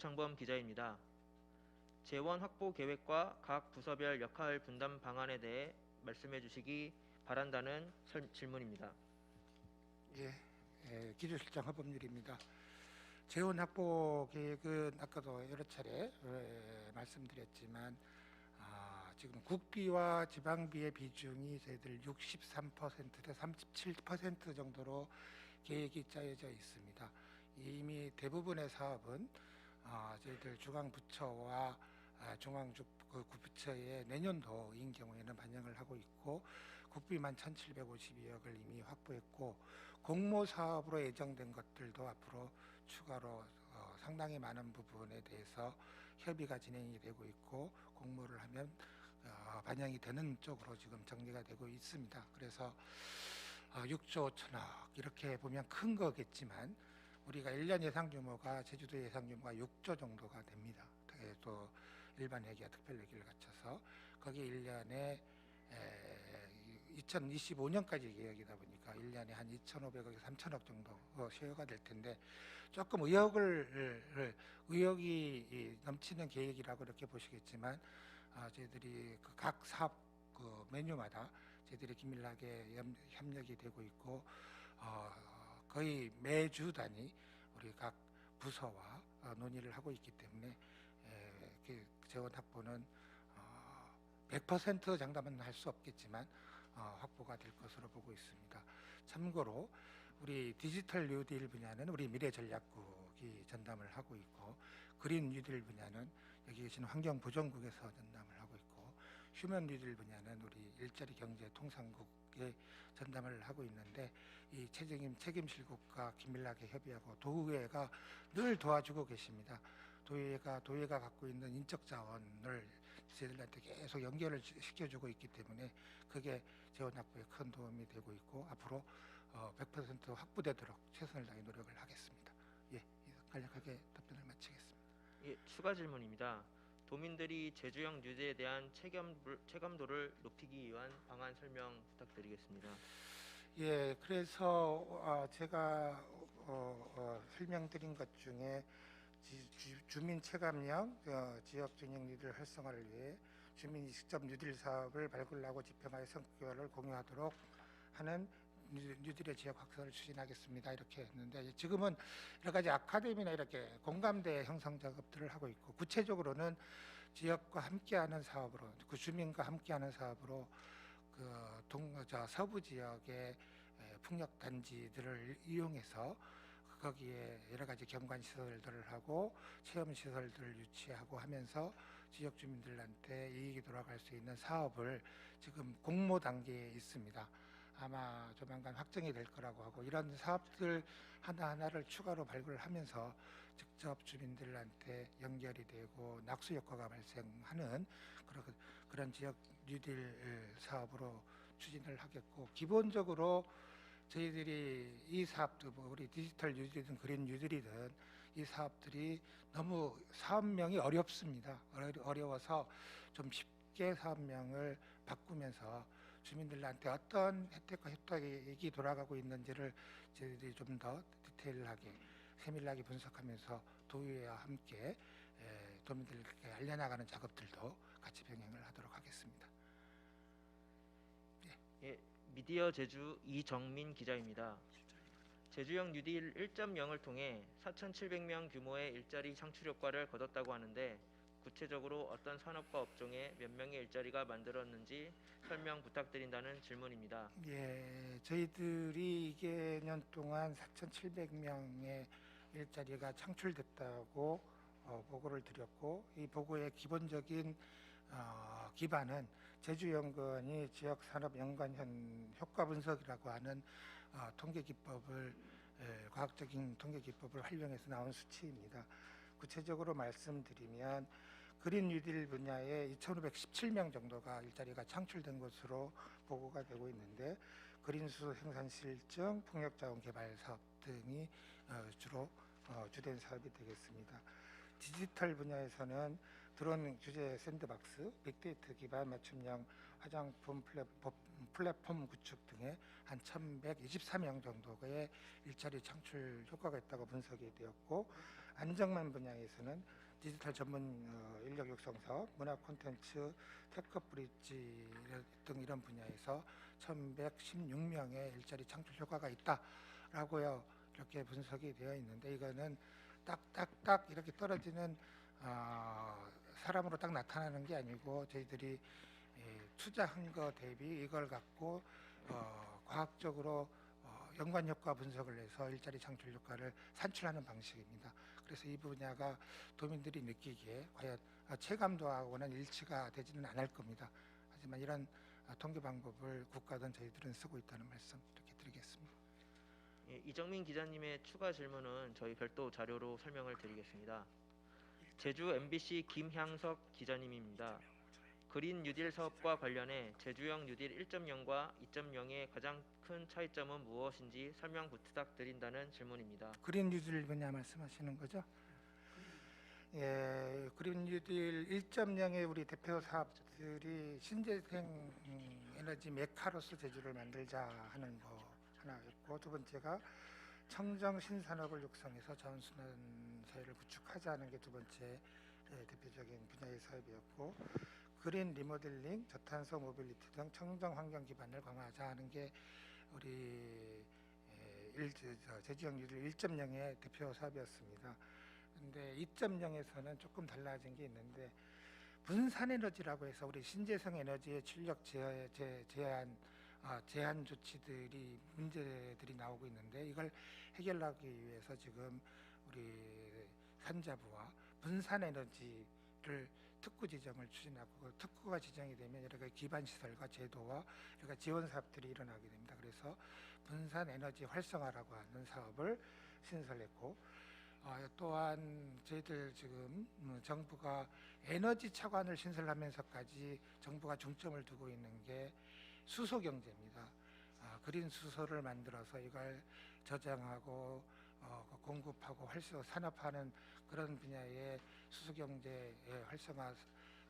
우창범 기자입니다. 재원 확보 계획과 각 부서별 역할 분담 방안에 대해 말씀해 주시기 바란다는 설- 질문입니다. 예, 예, 기조실장 허범률입니다. 재원 확보 계획은 아까도 여러 차례 에, 말씀드렸지만 아, 지금 국비와 지방비의 비중이 저희들 63%대 37% 정도로 계획이 짜여져 있습니다. 이미 대부분의 사업은 아, 저희들 중앙부처와 아, 중앙주 그 구부처의 내년도인 경우에는 반영을 하고 있고 국비만 1,752억을 이미 확보했고 공모 사업으로 예정된 것들도 앞으로 추가로 어, 상당히 많은 부분에 대해서 협의가 진행이 되고 있고 공모를 하면 어, 반영이 되는 쪽으로 지금 정리가 되고 있습니다. 그래서 어, 6조 5천억 이렇게 보면 큰 거겠지만 우리가 1년 예상 규모가 제주도 예상 규모가 6조 정도가 됩니다. 예, 또 일반 회계와 특별 회계를 갖춰서 거기 1년에 2025년까지 계획이다 보니까 1년에 한 2,500억, 3,000억 정도 어, 쉐어가 될 텐데 조금 의욕을 의욕이 이 넘치는 계획이라고 이렇게 보시겠지만 아, 저희들이 그 각 사업 그 메뉴마다 저희들이 긴밀하게 염- 협력이 되고 있고 어, 거의 매주 단위 우리 각 부서와 어, 논의를 하고 있기 때문에 에, 그 재원 확보는 어, 100% 장담은 할 수 없겠지만 어, 확보가 될 것으로 보고 있습니다. 참고로 우리 디지털 뉴딜 분야는 우리 미래전략국이 전담을 하고 있고 그린 뉴딜 분야는 여기 계신 환경보전국에서 전담을 하고 있고 휴먼 뉴딜 분야는 우리 일자리 경제 통상국 에 전담을 하고 있는데 이 책임 책임실국과 긴밀하게 협의하고 도의회가 늘 도와주고 계십니다. 도의회가 도의회가 갖고 있는 인적 자원을 저희들한테 계속 연결을 시- 시켜주고 있기 때문에 그게 재원 확보에 큰 도움이 되고 있고 앞으로 어, 100% 확보되도록 최선을 다해 노력을 하겠습니다. 예, 간략하게 답변을 마치겠습니다. 예, 추가 질문입니다. 도민들이 제주형 뉴딜에 대한 체감, 체감도를 높이기 위한 방안 설명 부탁드리겠습니다. 예, 그래서 어, 제가 어, 어, 설명드린 것 중에 지, 주, 민 체감형 어, 지역 균형 뉴딜 활성화를 위해 주민이 직접 뉴딜 사업을 발굴하고 집행하여 성과를 공유하도록 하는 뉴- 뉴딜의 지역 확산을 추진하겠습니다. 이렇게 했는데 지금은 여러 가지 아카데미나 이렇게 공감대 형성 작업들을 하고 있고 구체적으로는 지역과 함께하는 사업으로 그 주민과 함께하는 사업으로 그 동, 저 서부 지역의 에, 풍력 단지들을 이용해서 거기에 여러 가지 경관 시설들을 하고 체험 시설들을 유치하고 하면서 지역 주민들한테 이익이 돌아갈 수 있는 사업을 지금 공모 단계에 있습니다. 아마 조만간 확정이 될 거라고 하고 이런 사업들 하나하나를 추가로 발굴하면서 직접 주민들한테 연결이 되고 낙수 효과가 발생하는 그런 그런 지역 뉴딜 사업으로 추진을 하겠고 기본적으로 저희들이 이 사업도 뭐 우리 디지털 뉴딜이든 그린 뉴딜이든 이 사업들이 너무 사업명이 어렵습니다. 어려- 어려워서 좀 쉽게 사업명을 바꾸면서 주민들한테 어떤 혜택과 혜택이 돌아가고 있는지를 저희들이 좀 더 디테일하게 세밀하게 분석하면서 도의회와 함께 에, 도민들에게 알려나가는 작업들도 같이 병행을 하도록 하겠습니다. 예, 미디어 제주 이정민 기자입니다. 제주형 뉴딜 1.0을 통해 4,700명 규모의 일자리 창출 효과를 거뒀다고 하는데 구체적으로 어떤 산업과 업종에 몇 명의 일자리가 만들었는지 설명 부탁드린다는 질문입니다. 예, 저희들이 2개년 동안 4,700명의 일자리가 창출됐다고 어, 보고를 드렸고 이 보고의 기본적인 어, 기반은 제주연구원이 지역산업연관현 효과 분석이라고 하는 어, 통계 기법을 에, 과학적인 통계 기법을 활용해서 나온 수치입니다. 구체적으로 말씀드리면 그린 뉴딜 분야에 2,517명 정도가 일자리가 창출된 것으로 보고가 되고 있는데 그린수 생산 실증, 풍력 자원 개발 사업 등이 어, 주로 어, 주된 사업이 되겠습니다. 디지털 분야에서는 드론 규제 샌드박스, 빅데이터 기반 맞춤형 화장품 플랫폼, 플랫폼 구축 등의 한 1,124명 정도의 일자리 창출 효과가 있다고 분석이 되었고 안정만 분야에서는 디지털 전문 어, 인력 육성 사업, 문화 콘텐츠, 테크 브릿지 등 이런 분야에서 1,116명의 일자리 창출 효과가 있다라고요. 이렇게 분석이 되어 있는데 이거는 딱딱딱 이렇게 떨어지는 어, 사람으로 딱 나타나는 게 아니고 저희들이 예, 투자한 거 대비 이걸 갖고 어, 과학적으로 어, 연관 효과 분석을 해서 일자리 창출 효과를 산출하는 방식입니다. 그래서 이 분야가 도민들이 느끼기에 과연 아, 체감도하고는 일치가 되지는 않을 겁니다. 하지만 이런 아, 통계 방법을 국가든 저희들은 쓰고 있다는 말씀 이렇게 드리겠습니다. 예, 이정민 기자님의 추가 질문은 저희 별도 자료로 설명을 드리겠습니다. 제주 MBC 김향석 기자님입니다. 그린 뉴딜 사업과 관련해 제주형 뉴딜 1.0과 2.0의 가장 큰 차이점은 무엇인지 설명 부탁드린다는 질문입니다. 그린 뉴딜 분야 말씀하시는 거죠? 예, 그린 뉴딜 1.0의 우리 대표 사업들이 신재생 음, 에너지 메카로서 제주를 만들자 하는 거 하나였고 두 번째가 청정 신산업을 육성해서 전순환 사회를 구축하자는 게 두 번째 예, 대표적인 분야의 사업이었고 그린 리모델링, 저탄소 모빌리티 등 청정 환경 기반을 강화하자 하는 게 우리 제주형 뉴딜 1.0의 대표 사업이었습니다. 근데 2.0에서는 조금 달라진 게 있는데 분산 에너지라고 해서 우리 신재생 에너지의 출력 제, 제, 제한 아, 제한 조치들이 문제들이 나오고 있는데 이걸 해결하기 위해서 지금 우리 산자부와 분산 에너지를 특구 지정을 추진하고 그 특구가 지정이 되면 여러 가지 기반 시설과 제도와 여러 가지 지원 사업들이 일어나게 됩니다. 그래서 분산 에너지 활성화라고 하는 사업을 신설했고 어, 또한 저희들 지금 음, 정부가 에너지 차관을 신설하면서까지 정부가 중점을 두고 있는 게 수소 경제입니다. 아, 그린 수소를 만들어서 이걸 저장하고 어, 그 공급하고 활성 산업화하는 그런 분야의 수소 경제의 활성화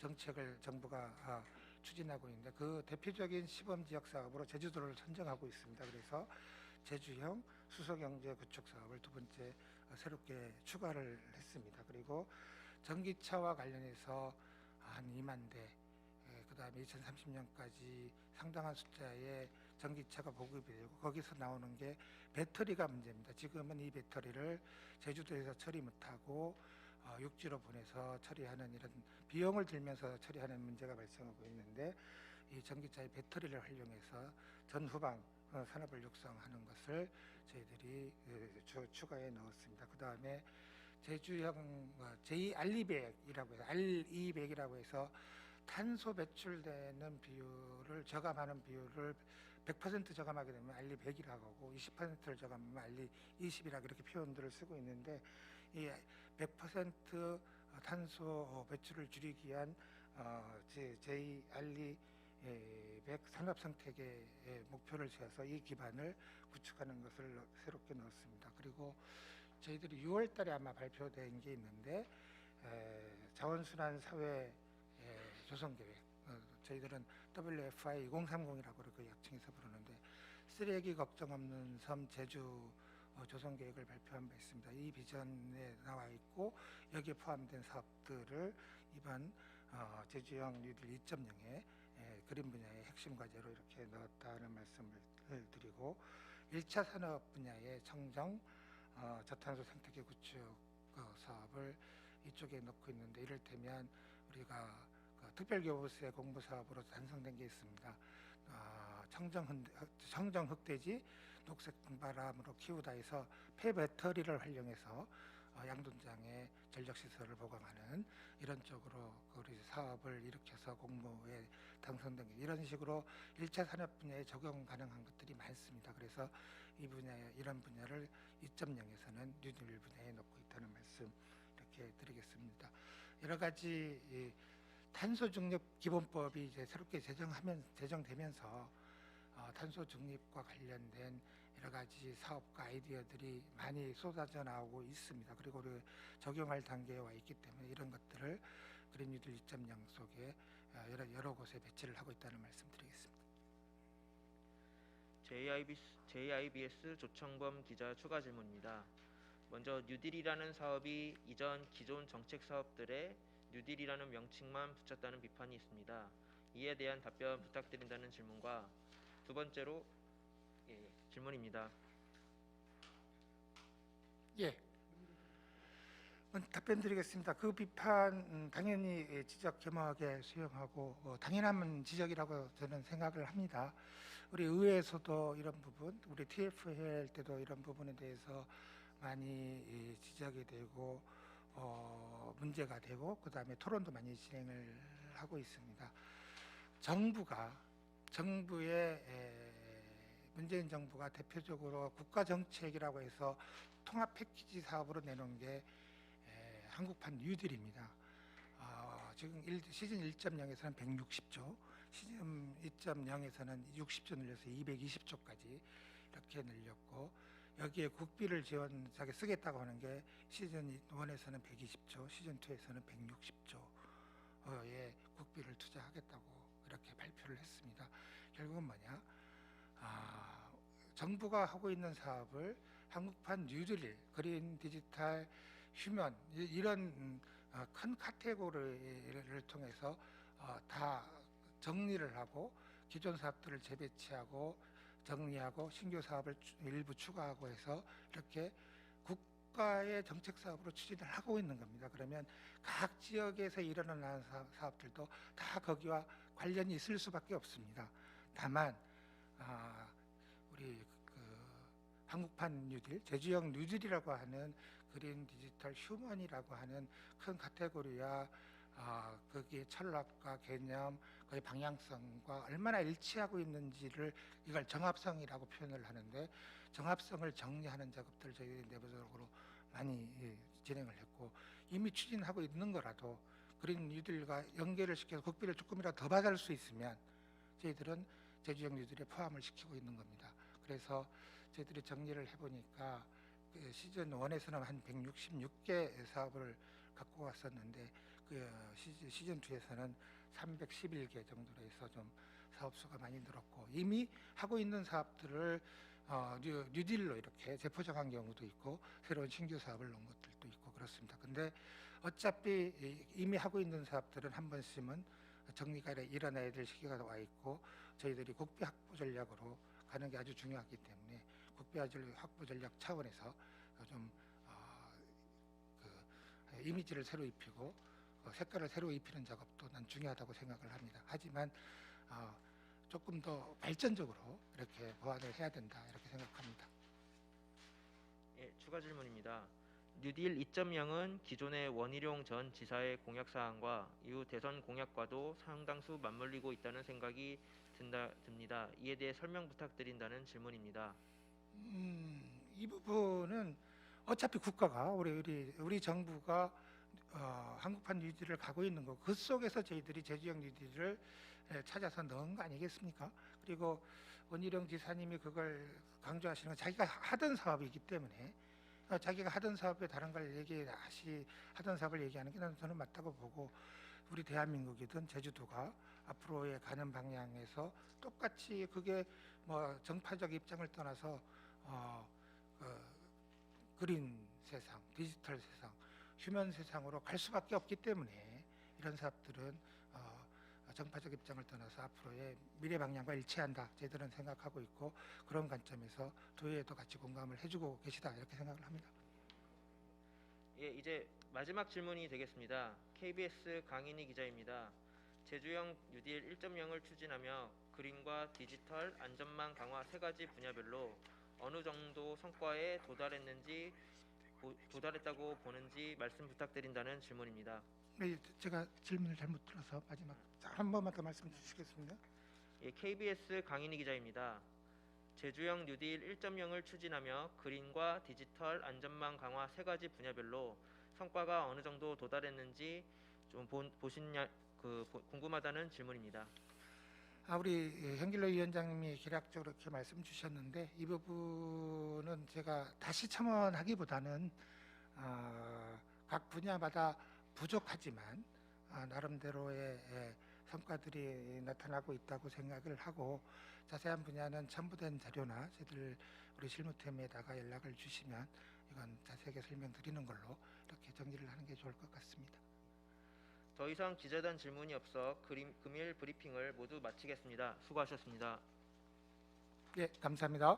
정책을 정부가 아, 추진하고 있는데 그 대표적인 시범 지역 사업으로 제주도를 선정하고 있습니다. 그래서 제주형 수소 경제 구축 사업을 두 번째 어, 새롭게 추가를 했습니다. 그리고 전기차와 관련해서 한 2만 대, 그 다음에 2030년까지 상당한 숫자의 전기차가 보급이 되고 거기서 나오는 게 배터리가 문제입니다. 지금은 이 배터리를 제주도에서 처리 못하고 어, 육지로 보내서 처리하는 이런 비용을 들면서 처리하는 문제가 발생하고 있는데 이 전기차의 배터리를 활용해서 전후방 어, 산업을 육성하는 것을 저희들이 그, 추, 추가해 넣었습니다. 그 다음에 제주형 어, 제2 알리백이라고 해서 R200이라고 해서 탄소 배출되는 비율을 저감하는 비율을 100% 저감하게 되면 알리 100이라고 하고 20%를 저감하면 알리 20이라고 이렇게 표현들을 쓰고 있는데 이 100% 탄소 배출을 줄이기 위한 어, 제, 제2 알리 100 산업 생태계 목표를 세워서 이 기반을 구축하는 것을 넣- 새롭게 넣었습니다. 그리고 저희들이 6월 달에 아마 발표된 게 있는데 에, 자원순환 사회 에, 조성 계획. 어, 저희들은 WFI 2030이라고 그렇게 약칭해서 부르는데 쓰레기 걱정 없는 섬 제주 어, 조성 계획을 발표한 바 있습니다. 이 비전에 나와 있고 여기에 포함된 사업들을 이번 어, 제주형 뉴딜 2.0에 예, 그림 분야의 핵심 과제로 이렇게 넣었다는 말씀을 드리고 1차 산업 분야의 청정 어, 저탄소 생태계 구축 그 사업을 이쪽에 넣고 있는데 이를테면 우리가 그 특별교부세 공부 사업으로 완성된 게 있습니다. 어, 청정 흑- 청정 흑돼지 녹색 바람으로 키우다 해서 폐배터리를 활용해서 어, 양돈장에 전력 시설을 보강하는 이런 쪽으로 그 우리 사업을 일으켜서 공모에 당선된 게 이런 식으로 1차 산업 분야에 적용 가능한 것들이 많습니다. 그래서 이 분야에 이런 분야를 2.0에서는 뉴딜 분야에 넣고 있다는 말씀 이렇게 드리겠습니다. 여러 가지 이 탄소 중립 기본법이 이제 새롭게 제정하면 제정되면서 어, 탄소 중립과 관련된 여러 가지 사업과 아이디어들이 많이 쏟아져 나오고 있습니다. 그리고 우리 적용할 단계에 와 있기 때문에 이런 것들을 그린 뉴딜 2.0 속에 어, 여러 여러 곳에 배치를 하고 있다는 말씀드리겠습니다. JIBS, JIBS 조청범 기자 추가 질문입니다. 먼저 뉴딜이라는 사업이 이전 기존 정책 사업들에 뉴딜이라는 명칭만 붙였다는 비판이 있습니다. 이에 대한 답변 부탁드린다는 질문과 두 번째로 예, 질문입니다. 예. 먼저 답변 드리겠습니다. 그 비판 음, 당연히 예, 지적 겸허하게 수용하고 어, 당연한 지적이라고 저는 생각을 합니다. 우리 의회에서도 이런 부분, 우리 TF 할 때도 이런 부분에 대해서 많이 예, 지적이 되고 어, 문제가 되고 그 다음에 토론도 많이 진행을 하고 있습니다. 정부가 정부의 에, 문재인 정부가 대표적으로 국가 정책이라고 해서 통합 패키지 사업으로 내놓은 게 에, 한국판 뉴딜입니다. 어, 지금 일- 시즌 1.0에서는 160조, 시즌 2.0에서는 60조 늘려서 220조까지 이렇게 늘렸고 여기에 국비를 지원하게 쓰겠다고 하는 게 시즌 1에서는 120조, 시즌 2에서는 160조의 국비를 투자하겠다고 이렇게 발표를 했습니다. 결국은 뭐냐? 아, 정부가 하고 있는 사업을 한국판 뉴딜, 그린 디지털, 이- 이런 음, 어, 큰 카테고리를 통해서 어, 다 정리를 하고 기존 사업들을 재배치하고 정리하고 신규 사업을 추- 일부 추가하고 해서 이렇게 국가의 정책 사업으로 추진을 하고 있는 겁니다. 그러면 각 지역에서 일어나는 사- 사업들도 다 거기와 관련이 있을 수밖에 없습니다. 다만 아, 우리 그 한국판 뉴딜, 제주형 뉴딜이라고 하는 그린 디지털 휴먼이라고 하는 큰 카테고리와 아, 거기에 철학과 개념, 그의 방향성과 얼마나 일치하고 있는지를 이걸 정합성이라고 표현을 하는데 정합성을 정리하는 작업들을 저희 내부적으로 많이 예, 진행을 했고 이미 추진하고 있는 거라도 그린 뉴딜과 연계를 시켜서 국비를 조금이라도 더 받을 수 있으면 저희들은 제주형 뉴딜에 포함을 시키고 있는 겁니다. 그래서 저희들이 정리를 해보니까 그 시즌 1에서는 한 166개 사업을 갖고 왔었는데 그 시즌, 시즌 2에서는 311개 정도로 해서 좀 사업 수가 많이 늘었고 이미 하고 있는 사업들을 어, 뉴, 뉴딜로 이렇게 재포장한 경우도 있고 새로운 신규 사업을 넣은 것들도 있고 그렇습니다. 근데 어차피 이- 이미 하고 있는 사업들은 한 번쯤은 정리가 일어나야 될 시기가 와 있고 저희들이 국비 확보 전략으로 가는 게 아주 중요하기 때문에 국비 확보 전략 차원에서 좀 어, 그 이미지를 새로 입히고 어, 색깔을 새로 입히는 작업도 난 중요하다고 생각을 합니다. 하지만 어, 조금 더 발전적으로 이렇게 보완을 해야 된다 이렇게 생각합니다. 예, 추가 질문입니다. 뉴딜 2.0은 기존의 원희룡 전 지사의 공약 사항과 이후 대선 공약과도 상당수 맞물리고 있다는 생각이 든다, 듭니다. 이에 대해 설명 부탁드린다는 질문입니다. 음, 이 부분은 어차피 국가가 우리 우리 우리 정부가 어, 한국판 뉴딜을 가고 있는 거 그 속에서 저희들이 제주형 뉴딜을 에, 찾아서 넣은 거 아니겠습니까? 그리고 원희룡 지사님이 그걸 강조하시는 건 자기가 하던 사업이기 때문에 어, 자기가 하던 사업에 다른 걸 얘기하시 하던 사업을 얘기하는 게 저는 맞다고 보고 우리 대한민국이든 제주도가 앞으로의 가는 방향에서 똑같이 그게 뭐 정파적 입장을 떠나서 어, 그 그린 세상, 디지털 세상, 휴면 세상으로 갈 수밖에 없기 때문에 이런 사업들은 어, 정파적 입장을 떠나서 앞으로의 미래 방향과 일치한다. 저희들은 생각하고 있고 그런 관점에서 도의회도 같이 공감을 해주고 계시다 이렇게 생각을 합니다. 예, 이제 마지막 질문이 되겠습니다. KBS 강인희 기자입니다. 제주형 뉴딜 1.0을 추진하며 그린과 디지털 안전망 강화 세 가지 분야별로 어느 정도 성과에 도달했는지 보- 도달했다고 보는지 말씀 부탁드린다는 질문입니다. 네, 제가 질문을 잘못 들어서 마지막 자, 한 번만 더 말씀 주시겠습니다. 예, KBS 강인희 기자입니다. 제주형 뉴딜 1.0을 추진하며 그린과 디지털 안전망 강화 세 가지 분야별로 성과가 어느 정도 도달했는지 좀 본- 보시냐 그 보- 궁금하다는 질문입니다. 아, 우리 현길로 위원장님이 개략적으로 이렇게 말씀 주셨는데 이 부분은 제가 다시 첨언하기보다는 아, 각 분야마다 부족하지만 아, 나름대로의 예, 성과들이 나타나고 있다고 생각을 하고 자세한 분야는 첨부된 자료나 저희들 우리 실무팀에다가 연락을 주시면 저는 자세하게 설명드리는 걸로 이렇게 정리를 하는 게 좋을 것 같습니다. 더 이상 기자단 질문이 없어 그림, 금일 브리핑을 모두 마치겠습니다. 수고하셨습니다. 예, 감사합니다.